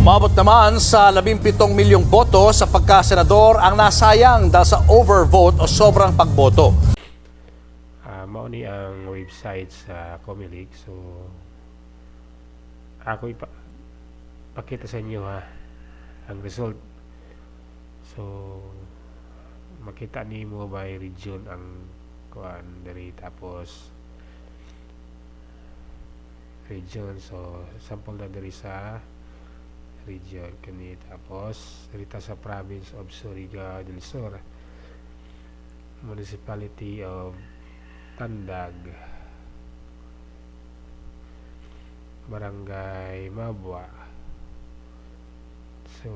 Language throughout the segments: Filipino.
Umabot naman sa 17 milyong boto sa pagkasenador ang nasayang dahil sa overvote o sobrang pagboto. Ah, mao ni ang website sa Comelec. So ako ipa pakita sa inyo ha ang result. So makita nimo by region ang kuan diri tapos region so sample na diri sa region kani tapos dito sa province of Surigao del Sur municipality of Tandag Barangay Mabwa. So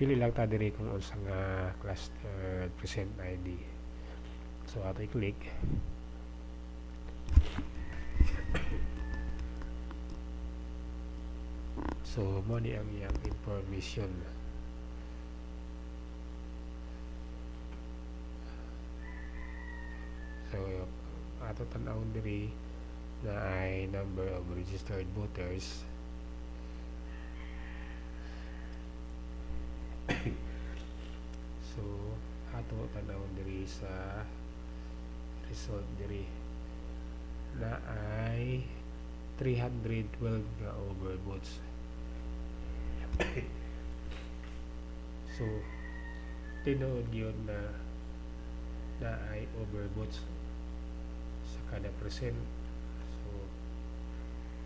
pili lang ta diri kung unsa nga cluster present ID so ato i-click so mo ni ang iyang information So, ato tanawon diri na ay number of registered voters. so, ato tanawon diri sa result diri na ay 312 nga overvotes. So, tinuod yun na na ay overvotes sa kada percent. So,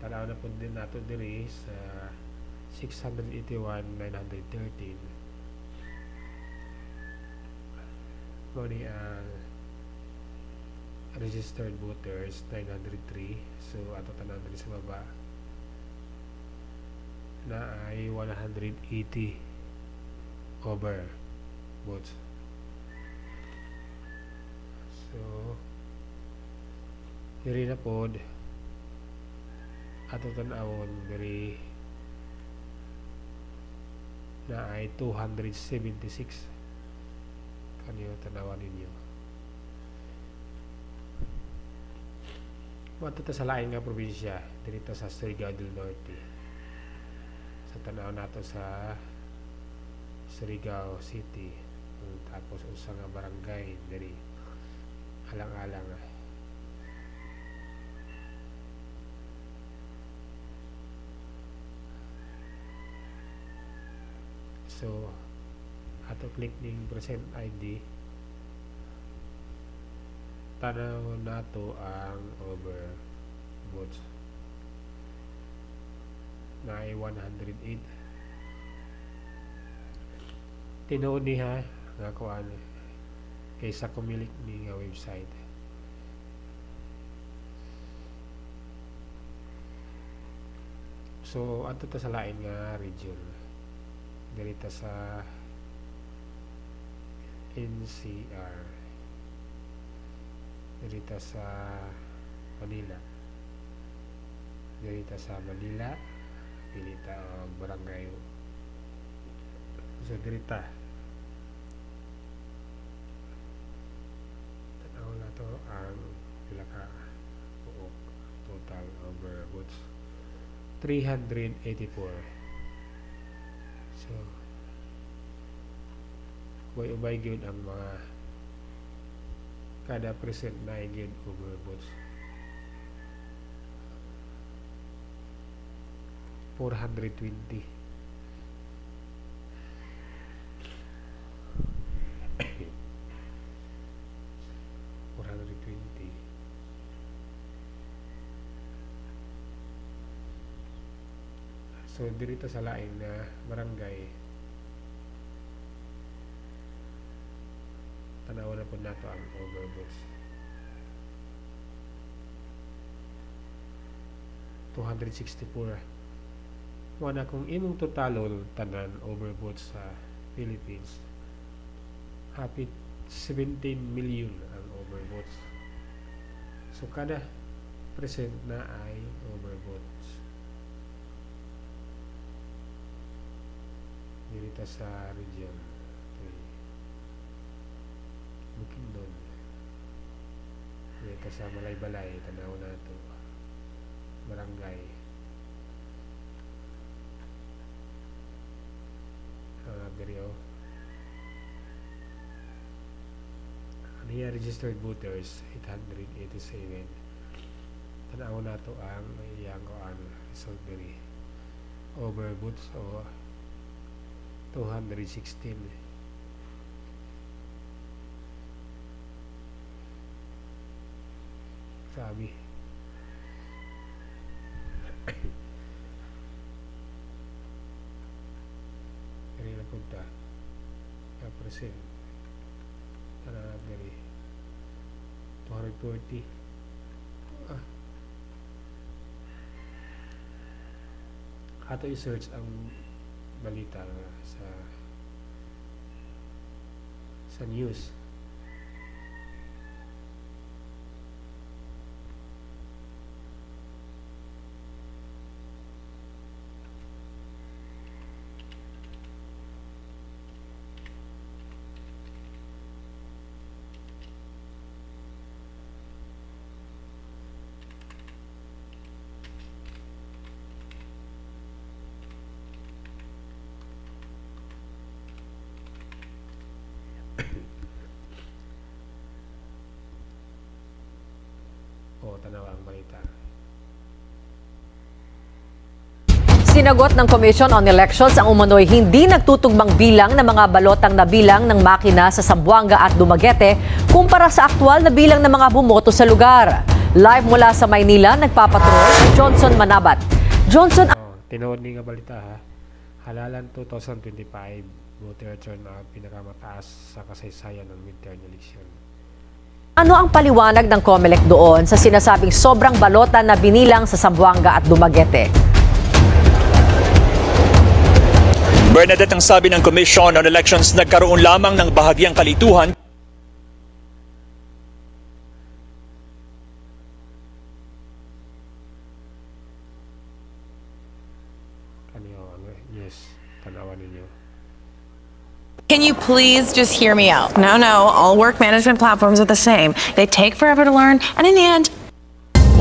tanaw na po din nato diri sa 681,913. Muni ang registered voters 903. So, ato tanaw diri sa baba na ay 180 over votes. So, diri na pod. Ato tan-awon diri na ay 276 kaniyo tanawan ninyo. Mato ta sa lain nga probinsya dito sa Surigao del Norte. Sa tanaw nato sa Surigao City. Tapos usa nga barangay diri alang-alang. So, ato click ning present ID tanaw nato ang over votes na ay 108 tinuod ni ha? Nga kuan kaysa kumilik ni nga website. So ato ta sa lain nga region. Dirita sa NCR dirita sa Manila. Dirita sa Manila. Pilita og barangay so dirita tanaw na to ang pila ka buok total over votes 384 so way ubay gyud ang mga kada percent na gyud over 420 420 So dirito sa lain na barangay. Tanawa na po nato ang overvotes 264 wala kung imong totalon tanan overvotes sa Philippines. Hapit 17 million ang overvotes so kada percent na ay overvotes kita sa region. Okay. Looking doon. Kita sa Malay-Balay, tanaw na ito. Barangay. Uh, diri o. Registered voters? 887. Tanaw na ito ang iyang result. Over votes o 216 sabi. Diri na punta ka percent tanaw diri 240 ah. ato i-search ang balita sa sa news o tanaw ang balita Sinagot ng Commission on Elections ang umano'y hindi nagtutugmang bilang ng mga balotang nabilang ng makina sa Sambuanga at Dumaguete kumpara sa aktwal na bilang ng mga bumoto sa lugar. Live mula sa Maynila, nagpapatrol si Johnson Manabat. Johnson, oh, tinuod ni nga balita ha halalan 2025 voter turn na pinakamataas sa kasaysayan ng midterm election ano ang paliwanag ng COMELEC doon sa sinasabing sobrang balota na binilang sa Sambuanga at Dumaguete? Bernadette ang sabi ng Commission on Elections nagkaroon lamang ng bahagyang kalituhan ninyo Can you please just hear me out? No, no, all work management platforms are the same. They take forever to learn, and in the end,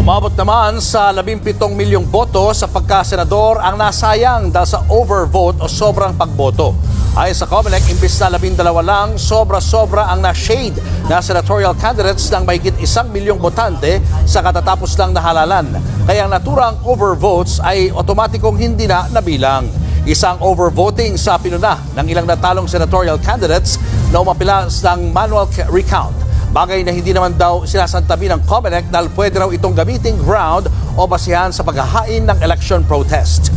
Umabot naman sa 17 milyong boto sa pagkasenador ang nasayang dahil sa overvote o sobrang pagboto. Ayon sa COMELEC, imbis na 12 lang, sobra-sobra ang na-shade na senatorial candidates ng mahigit isang milyong botante sa katatapos lang na halalan. Kaya ang naturang overvotes ay otomatikong hindi na nabilang. Isang overvoting sa pinuna ng ilang natalong senatorial candidates na umapilas ng manual recount. Bagay na hindi naman daw sinasantabi ng COMELEC dahil pwede raw itong gamiting ground o basihan sa paghahain ng election protest.